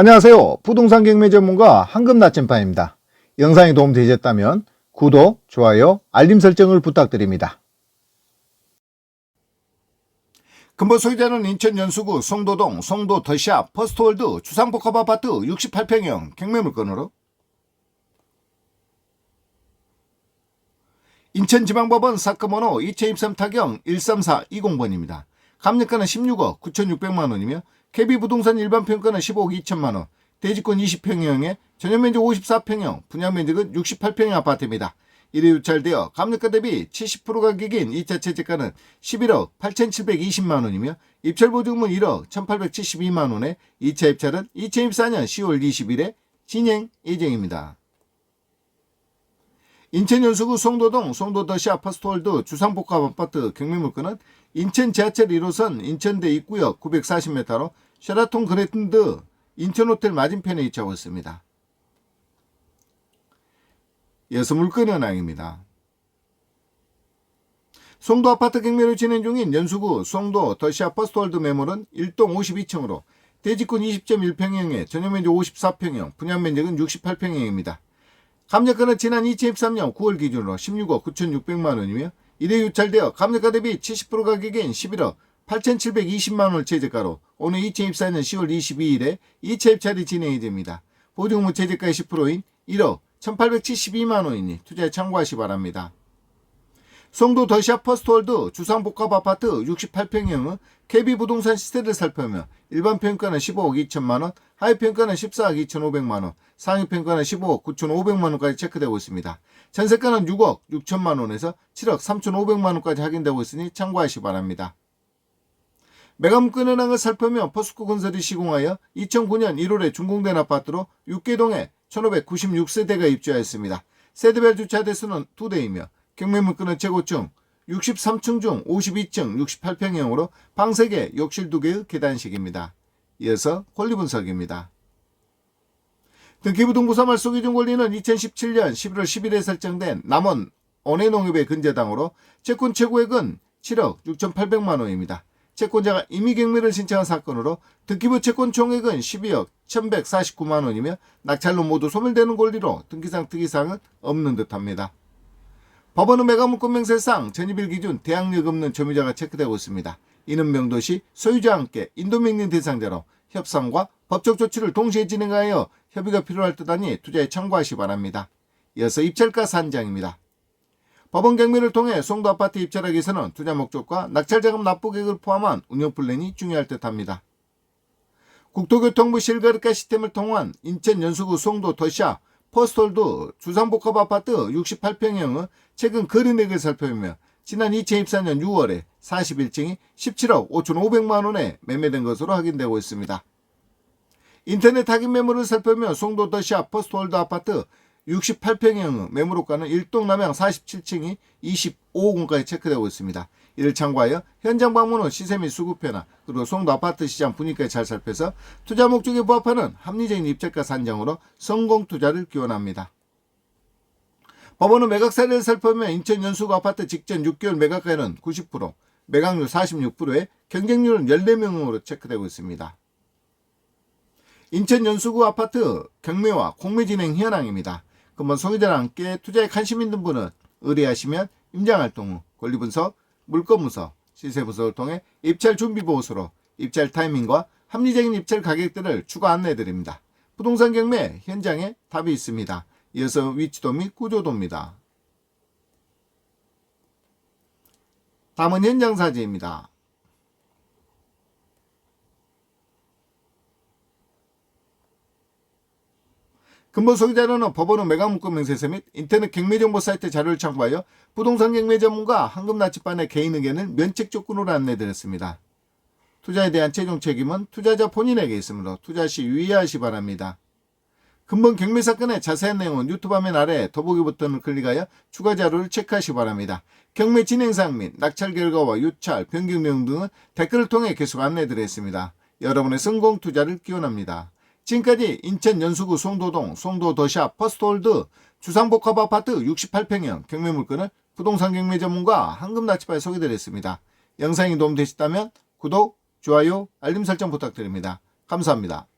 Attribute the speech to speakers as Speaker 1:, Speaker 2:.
Speaker 1: 안녕하세요. 부동산 경매 전문가 황금 나침반입니다. 영상이 도움되셨다면 구독, 좋아요, 알림 설정을 부탁드립니다. 근본 소유자는 인천 연수구 송도동 송도 더샵 퍼스트월드 주상복합 아파트 68평형 경매 물건으로 인천지방법원 사건번호 2023 타경 13420번입니다. 감정가는 16억 9,600만 원이며 KB 부동산 일반 평가는 15억 2천만 원, 대지권 20평형에 전용 면적 54평형, 분양 면적은 68평형 아파트입니다. 이래 유찰되어 감정가 대비 70% 가격인 2차 채택가는 11억 8,720만 원이며 입찰 보증금은 1억 1,872만 원에 2차 입찰은 2024년 10월 20일에 진행 예정입니다. 인천 연수구 송도동 송도더시 아파트홀드 주상복합 아파트 경매물건은 인천 지하철 1호선 인천대 입구역 940m로 쉐라톤 그랜드 인천호텔 맞은편에 위치하고 있습니다. 이어서 물건 현황입니다. 송도 아파트 경매로 진행 중인 연수구 송도 더시 아파트홀드 매물은 1동 52층으로 대지권 20.1평형에 전용면적 54평형, 분양면적은 68평형입니다. 감정가는 지난 2023년 9월 기준으로 16억 9,600만 원이며 이래 유찰되어 감정가 대비 70% 가격인 11억 8,720만 원을 최저가로 오늘 2024년 10월 22일에 2차 입찰이 진행이 됩니다. 보증금 최저가의 10%인 1억 1,872만 원이니 투자에 참고하시 기 바랍니다. 송도 더샵 퍼스트월드 주상복합 아파트 68평형은 KB 부동산 시세를 살펴보며 일반 평가는 15억 2천만 원, 하위 평가는 14억 2,500만 원, 상위 평가는 15억 9,500만 원까지 체크되고 있습니다. 전세가는 6억 6천만 원에서 7억 3,500만 원까지 확인되고 있으니 참고하시 기 바랍니다. 매감권 현황을 살펴보며 포스코 건설이 시공하여 2009년 1월에 준공된 아파트로 6개동에 1596세대가 입주하였습니다. 세대별 주차 대수는 2대이며 경매 물건은 최고층 63층 중 52층 68평형으로 방 3개, 욕실 2개의 계단식입니다. 이어서 권리 분석입니다. 등기부등부사말 소 기준 권리는 2017년 11월 10일에 설정된 남원 원해농협의 근저당으로 채권 최고액은 7억 6,800만 원입니다. 채권자가 임의 경매를 신청한 사건으로 등기부 채권 총액은 12억 1,149만 원이며 낙찰로 모두 소멸되는 권리로 등기상 특이사항은 없는 듯합니다. 법원은 매각물권 명세상 전입일 기준 대항력 없는 점유자가 체크되고 있습니다. 이는 명도시 소유자와 함께 인도명령 대상자로 협상과 법적 조치를 동시에 진행하여 협의가 필요할 듯하니 투자에 참고하시 기 바랍니다. 이어서 입찰가 산장입니다. 법원 경매를 통해 송도 아파트 입찰하기 위해서는 투자 목적과 낙찰자금 납부 계획을 포함한 운영 플랜이 중요할 듯합니다. 국토교통부 실거래가 시스템을 통한 인천 연수구 송도 더샤 퍼스톨드 주상복합 아파트 68평형은 최근 거래액을 살펴보며 지난 2024년 6월에 41층이 17억 5,500만 원에 매매된 것으로 확인되고 있습니다. 인터넷 확인 매물을 살펴보면 송도 더샤 퍼스톨드 아파트 68평형 매물호가는 1동 남양 47층이 25억원까지 체크되고 있습니다. 이를 참고하여 현장 방문 후 시세 및 수급표나 그리고 송도 아파트 시장 분위기까지 잘 살펴서 투자 목적에 부합하는 합리적인 입찰가 산정으로 성공 투자를 기원합니다. 법원은 매각 사례를 살펴보면 인천 연수구 아파트 직전 6개월 매각가율은 90%, 매각률 46%에 경쟁률은 14명으로 체크되고 있습니다. 인천 연수구 아파트 경매와 공매 진행 현황입니다. 그러면 소유자와 함께 투자에 관심 있는 분은 의뢰하시면 임장활동 후 권리분석, 물건분석, 시세분석을 통해 입찰 준비 보고서로 입찰 타이밍과 합리적인 입찰 가격들을 추가 안내해드립니다. 부동산 경매 현장에 답이 있습니다. 이어서 위치도 및 구조도입니다. 다음은 현장 사진입니다. 근본 소유자는 법원은 매각문건 명세서 및 인터넷 경매정보 사이트 자료를 참고하여 부동산 경매 전문가 황금나치반의 개인 의견을 면책 조건으로 안내드렸습니다. 투자에 대한 최종 책임은 투자자 본인에게 있으므로 투자 시 유의하시 바랍니다. 근본 경매 사건의 자세한 내용은 유튜브 화면 아래 더보기 버튼을 클릭하여 추가 자료를 체크하시 기 바랍니다. 경매 진행사항 및 낙찰 결과와 유찰, 변경 내용 등은 댓글을 통해 계속 안내드렸습니다. 여러분의 성공 투자를 기원합니다. 지금까지 인천 연수구 송도동 송도 더샵 퍼스트홀드 주상복합 아파트 68평형 경매 물건을 부동산 경매 전문가 황금나치바에 소개드렸습니다. 영상이 도움되셨다면 구독, 좋아요, 알림 설정 부탁드립니다. 감사합니다.